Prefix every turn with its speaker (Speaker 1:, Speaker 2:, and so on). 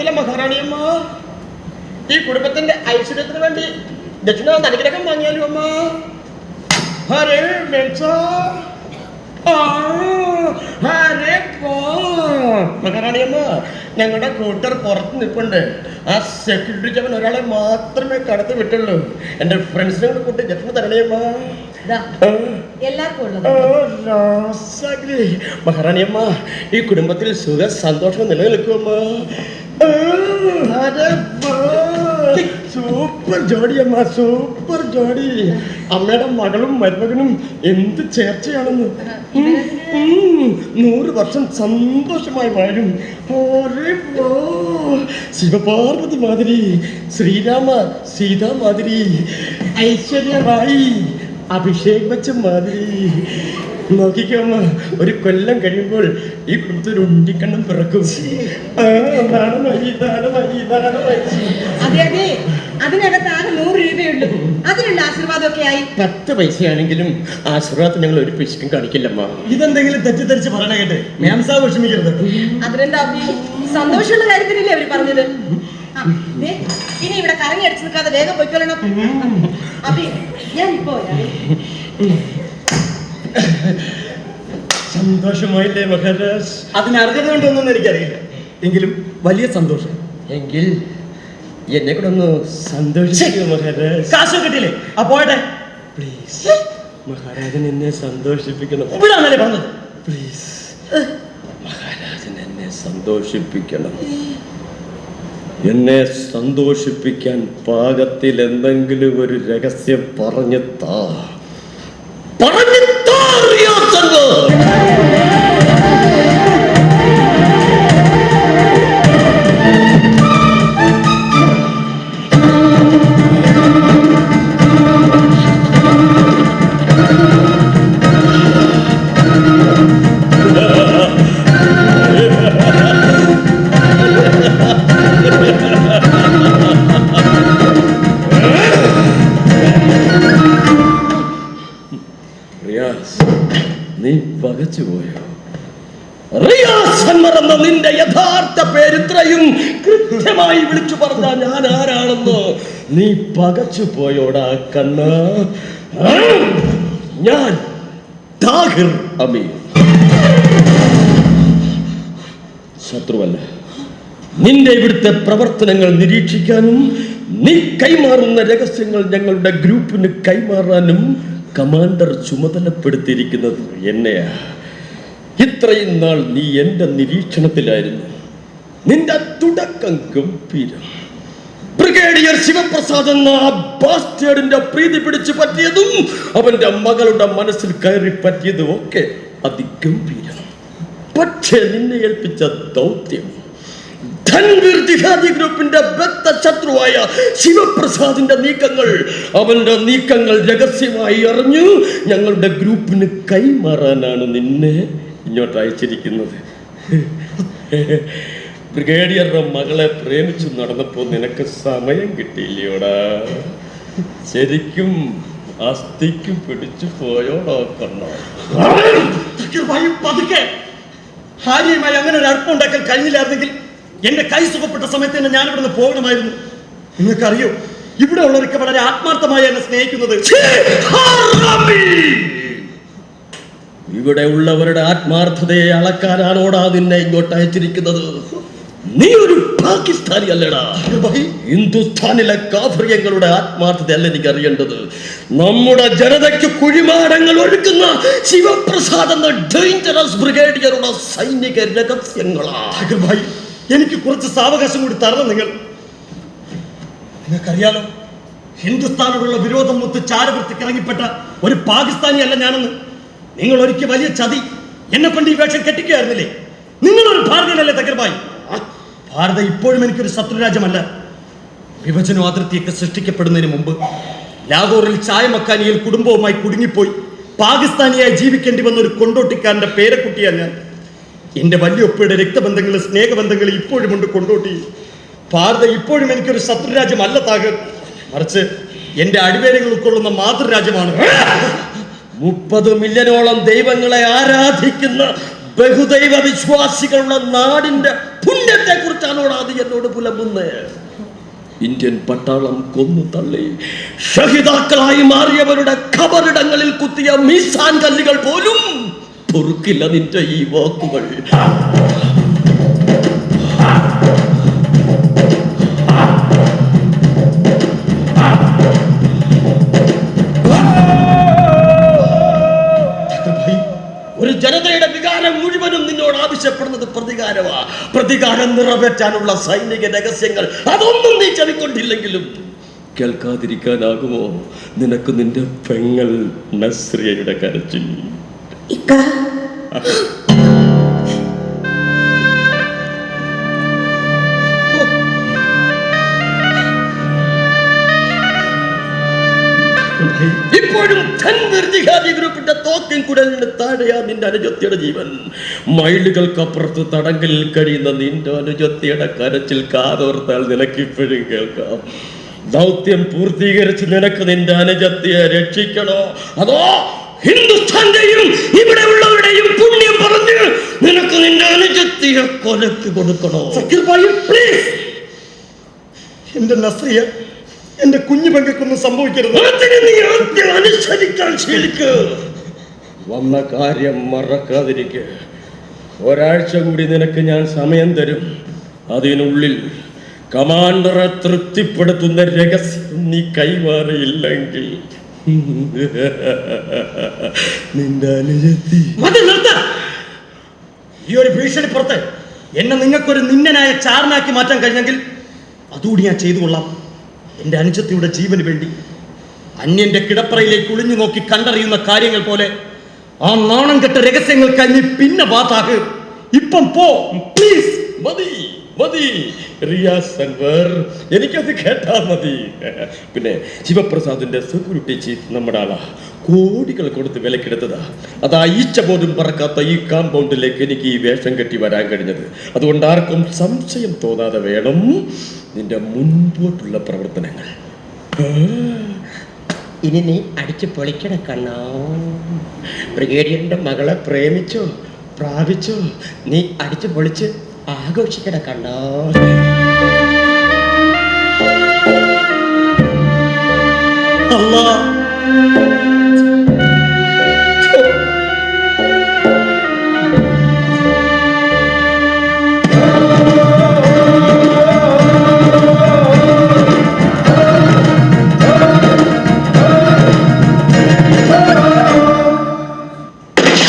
Speaker 1: കൊട്ടാരത്തിലെ മഹാറാണിയമ്മ. ഈ കുടുംബത്തിന്റെ ഐശ്വര്യത്തിന് വേണ്ടി ദക്ഷിണ അനുഗ്രഹം വാങ്ങിയാലും അമ്മ? ഹരേ പോ. മഹാറാണിയമ്മ ഞങ്ങളുടെ കൂട്ടർ പുറത്ത് നിൽപ്പുണ്ട് ആ സെക്യൂരിറ്റി ചവൻ ഒരാളെ മാത്രമേ കടത്തി വിട്ടുള്ളൂ. എന്റെ ഫ്രണ്ട്സിനെ കൂടെ കൂട്ടി ദക്ഷിണ തരണിയമ്മ. മഹാറാണിയമ്മ ഈ കുടുംബത്തിൽ സുഖ സന്തോഷം നിലനിൽക്കുമോ സൂപ്പർ സൂപ്പർ ജോഡി. അമ്മയുടെ മകളും മരുമകനും എന്ത് ചേർച്ചയാണെന്ന്. നൂറ് വർഷം സന്തോഷമായി വാഴും. ശിവപാർവതി മാതിരി ശ്രീരാമ സീതാ മാതിരി ഐശ്വര്യമായി അഭിഷേക് ബച്ചൻ മാതിരി. നോക്കിക്കോമ്മ ഒരു കൊല്ലം കഴിയുമ്പോൾ ഈ കുടുംബത്തിൽ ഒരു ഉണ്ടിക്കണ്ണം പിറക്കും. ആ, നാണമായി, നാണമായി, നാണമായി.
Speaker 2: അതെ അതെ. അതിനകത്ത് ആകെ നൂറ് രൂപയുള്ളൂ അതിനുള്ള ആശീർവാദമൊക്കെ ആയി.
Speaker 1: പത്ത് പൈസയാണെങ്കിലും ആശീർവാദം ഞങ്ങൾ ഒരു പിശുക്കും കാണിക്കില്ലമ്മ.
Speaker 3: ഇതെന്തെങ്കിലും തെറ്റിദ്ധരിച്ച് പറയണ കേട്ട്. മാം സാബ് വിഷമിക്കരുത്.
Speaker 2: അതിനെന്താ സന്തോഷമുള്ള കാര്യത്തിനല്ലേ അവർ പറഞ്ഞത്? ഇനി ഇവിടെ കറങ്ങി അടിച്ചു നിൽക്കാതെ വേഗം പൊയ്ക്കൊള്ളണം. അപ്പൊ ഞാൻ ഇപ്പോ.
Speaker 1: സന്തോഷമായില്ലേ മഹാരാജ്?
Speaker 3: അതിന് അർഹത ഉണ്ടോന്നും എനിക്കറിയില്ല. എങ്കിലും വലിയ സന്തോഷം.
Speaker 1: എങ്കിൽ എന്നെ കൂടെ ഒന്ന് സന്തോഷിക്കൂ മഹാരാജ്.
Speaker 3: കാശ് കിട്ടിയില്ലേ? അപ്പോ
Speaker 1: പ്ലീസ്. മഹാരാജൻ എന്നെ സന്തോഷിപ്പിക്കണം.
Speaker 3: പറഞ്ഞത്?
Speaker 1: പ്ലീസ്. മഹാരാജൻ എന്നെ സന്തോഷിപ്പിക്കണം. എന്നെ സന്തോഷിപ്പിക്കാൻ പാകത്തിൽ എന്തെങ്കിലും ഒരു രഹസ്യം പറഞ്ഞു താ പറഞ്ഞു നീ പകച്ചുപോയോ എന്ന നിന്റെ യഥാർത്ഥ പേര് ഇത്രയും കൃത്യമായി വിളിച്ചു പറഞ്ഞ ഞാൻ ആരാണെന്ന് നീ പകച്ചു പോയോടാ കണ്ണ. ഞാൻ താഹിർ അമീർ ശത്രുവല്ല നിന്റെ ഇവിടുത്തെ പ്രവർത്തനങ്ങൾ നിരീക്ഷിക്കാനും നീ കൈമാറുന്ന രഹസ്യങ്ങൾ ഞങ്ങളുടെ ഗ്രൂപ്പിന് കൈമാറാനും കമാൻഡർ ചുമതലപ്പെടുത്തിയിരിക്കുന്നത് എന്നെയാ ഇത്രയും നാൾ നീ എന്റെ നിരീക്ഷണത്തിലായിരുന്നു. നിന്റെ തുടക്കം ഗംഭീരം. ബ്രിഗേഡിയർ ശിവപ്രസാദ് എന്ന ആ ബാസ്റ്റേഡിന്റെ പ്രീതി പിടിച്ചു പറ്റിയതും അവന്റെ മകളുടെ മനസ്സിൽ കയറി പറ്റിയതും ഒക്കെ അതിഗംഭീരം. പക്ഷേ നിന്നെ ഏൽപ്പിച്ച ദൗത്യം ധൻവീർ ജിഹാദി ഗ്രൂപ്പിന്റെ ബദ്ധ ശത്രുവായ ശിവപ്രസാദിന്റെ നീക്കങ്ങൾ. അവന്റെ നീക്കങ്ങൾ രഹസ്യമായി അറിഞ്ഞു ഞങ്ങളുടെ ഗ്രൂപ്പിന് കൈമാറാനാണ് നിന്നെ ഇങ്ങോട്ട് അയച്ചിരിക്കുന്നത്. ബ്രിഗേഡിയറുടെ മകളെ പ്രേമിച്ചു നടന്നപ്പോ നിനക്ക് സമയം കിട്ടിയില്ലയോടാ ശരിക്കും അസ്ഥിക്കും പിടിച്ചു പോയോടോ കണ്ണോ.
Speaker 3: ഭാര്യയുമായി അങ്ങനെ ഒരു അടുപ്പുണ്ടാക്കാൻ കഴിഞ്ഞില്ലായിരുന്നെങ്കിൽ എന്റെ കൈ സുഖപ്പെട്ട സമയത്ത് തന്നെ ഞാൻ ഇവിടുന്ന് പോകണമായിരുന്നു. നിങ്ങൾക്കറിയോ? ഇവിടെ ഉള്ളവരൊക്കെ വളരെ ആത്മാർത്ഥമായി എന്നെ സ്നേഹിക്കുന്നത്
Speaker 1: ഇവിടെ ഉള്ളവരുടെ ആത്മാർത്ഥതയെ അളക്കാനാണോടാ നിന്നെ ഇങ്ങോട്ട് അയച്ചിരിക്കുന്നത്? നീ ഒരു പാകിസ്ഥാനി അല്ലടാ ഹിന്ദുസ്ഥാനിലെ കാഫ്രിയങ്ങളുടെ ആത്മാർത്ഥത അല്ല എനിക്ക് അറിയേണ്ടത് നമ്മുടെ ജനതയ്ക്ക് കുഴിമാടങ്ങൾ ഒഴുക്കുന്ന ശിവപ്രസാദ് എന്ന ഡേഞ്ചറസ് ബ്രിഗേഡിയറുടെ സൈനിക രഹസ്യങ്ങളാ.
Speaker 3: എനിക്ക് കുറച്ച് സാവകാശം കൂടി തരണം നിങ്ങൾ. നിങ്ങൾക്കറിയാലോ ഹിന്ദുസ്ഥാനോടുള്ള വിരോധം മുത്ത് ചാരവൃത്തി ഇറങ്ങിപ്പെട്ട ഒരു പാകിസ്ഥാനി അല്ല ഞാനെന്ന്. നിങ്ങൾ ഒരിക്കൽ വലിയ ചതി എന്നെ കൊണ്ട് ഈ വേഷം കെട്ടിക്കുകയായിരുന്നില്ലേ? നിങ്ങളൊരു ഭാരതീയനല്ലേ തകർബായി ഭാരതം ഇപ്പോഴും എനിക്കൊരു ശത്രുരാജ്യമല്ല. വിഭജനവും അതിർത്തിയൊക്കെ സൃഷ്ടിക്കപ്പെടുന്നതിന് മുമ്പ് ലാഹോറിൽ ചായ മക്കാനിയിൽ കുടുംബവുമായി കുടുങ്ങിപ്പോയി പാകിസ്ഥാനിയായി ജീവിക്കേണ്ടി വന്ന ഒരു കൊണ്ടോട്ടിക്കാരന്റെ പേരക്കുട്ടിയാണ് ഞാൻ. എന്റെ വല്യൊപ്പയുടെ സ്നേഹബന്ധങ്ങൾ ഇപ്പോഴും ഉണ്ട് കൊണ്ടോട്ടി. ഭാരത ഇപ്പോഴും എനിക്കൊരു ശത്രുരാജ്യമല്ല താകർ മറിച്ച് എന്റെ അടിവേരങ്ങൾ ഉൾക്കൊള്ളുന്ന മാതൃരാജ്യമാണ്.
Speaker 1: മുപ്പത് മില്യനോളം ദൈവങ്ങളെ ആരാധിക്കുന്ന ബഹുദൈവ വിശ്വാസികളുടെ നാടിന്റെ പുണ്യത്തെ കുറിച്ചാണോടാ നീ എന്നോട് പുലമ്പുന്നത് ഇന്ത്യൻ പട്ടാളം കൊന്നു തള്ളി. ഷഹിതാക്കളായി മാറിയവരുടെ ഖബറിടങ്ങളിൽ കുത്തിയ മീസാൻ കല്ലുകൾ പോലും പൊറുക്കില്ല നിന്റെ ഈ വാക്കുകൾ. ഒരു ജനതയുടെ വികാരം മുഴുവനും നിന്നോട് ആവശ്യപ്പെടുന്നത് പ്രതികാരമാ. പ്രതികാരം നിറവേറ്റാനുള്ള സൈനിക രഹസ്യങ്ങൾ അതൊന്നും നീ ചെവിക്കൊണ്ടില്ലെങ്കിലും കേൾക്കാതിരിക്കാനാകുമോ? നിനക്ക് നിന്റെ പെങ്ങൾ നസ്രിയയുടെ കരച്ചിൽ.
Speaker 4: ഇക്ക.
Speaker 1: ഇപ്പോഴും ജിഹാദി ഗ്രൂപ്പിന്റെ തോക്കിൻ കുടലിന് താഴെയാ നിന്റെ അനുജത്തിയുടെ ജീവൻ. മൈലുകൾക്കപ്പുറത്ത് തടങ്കലിൽ കഴിയുന്ന നിന്റെ അനുജത്തിയുടെ കരച്ചിൽ കാതോർത്താൽ നിനക്ക് ഇപ്പോഴും കേൾക്കാം. ദൗത്യം പൂർത്തീകരിച്ച് നിനക്ക് നിന്റെ അനുജത്തിയെ രക്ഷിക്കണോ? അതോ ഹിന്ദുസ്ഥാന്റെയും ഇവിടെ ഉള്ളവരുടെയും പുണ്യം പറഞ്ഞ് നിനക്ക് നിന്റെ അനുജത്തിയെ കൊലക്ക് കൊടുക്കണോ?
Speaker 3: പ്ലീസ് എന്റെ നസ്രിയ എന്റെ കുഞ്ഞു പങ്കൊന്നും സംഭവിക്കരുത്.
Speaker 1: നീ ആദ്യം അനുസരിക്കാൻ ശീലിക്ക് വന്ന കാര്യം മറക്കാതിരിക്കുക ഒരാഴ്ച കൂടി നിനക്ക് ഞാൻ സമയം തരും. അതിനുള്ളിൽ കമാൻഡറെ തൃപ്തിപ്പെടുത്തുന്ന രഹസ്യം നീ കൈമാറിയില്ലെങ്കിൽ നിന്റെ അനുജത്തി
Speaker 3: മതി നിർത്ത. ഈ ഒരു ഭീഷണി പുറത്ത് എന്നെ നിങ്ങൾക്കൊരു നിന്നനായ ചാറിനാക്കി മാറ്റാൻ കഴിഞ്ഞെങ്കിൽ അതുകൂടി ഞാൻ ചെയ്തു കൊള്ളാം. എന്റെ അനുജത്തിയുടെ ജീവന് വേണ്ടി അന്യന്റെ കിടപ്പറയിലേക്ക് ഒളിഞ്ഞു നോക്കി കണ്ടറിയുന്ന കാര്യങ്ങൾ പോലെ ആ നാണം കെട്ട രഹസ്യങ്ങൾ കഴിഞ്ഞ് പിന്നെ ബാത്താക്ക് ഇപ്പം പോ. പ്ലീസ്
Speaker 1: മതി. മതി. റിയാസ് അൻവർ എനിക്കത് കേട്ടാ മതി. പിന്നെ ശിവപ്രസാദിന്റെ സെക്യൂരിറ്റി ചീഫ് നമ്മുടെ ആളാ. കോടികൾ കൊടുത്ത് വിലക്കെടുത്തതാ. അതാ ഈച്ച പോലും പറക്കാത്ത ഈ കാമ്പൗണ്ടിലേക്ക് എനിക്ക് ഈ വേഷം കെട്ടി വരാൻ കഴിഞ്ഞത്. അതുകൊണ്ട് ആർക്കും സംശയം തോന്നാതെ വേണം നിന്റെ മുൻപോട്ടുള്ള പ്രവർത്തനങ്ങൾ. ഇനി നീ അടിച്ചു പൊളിക്കണ കണ്ണോ. ബ്രിഗേഡിയറിന്റെ മകളെ പ്രേമിച്ചോ പ്രാപിച്ചോ നീ അടിച്ചു പൊളിച്ച് ആഘോഷിക്കട കണ്ണോ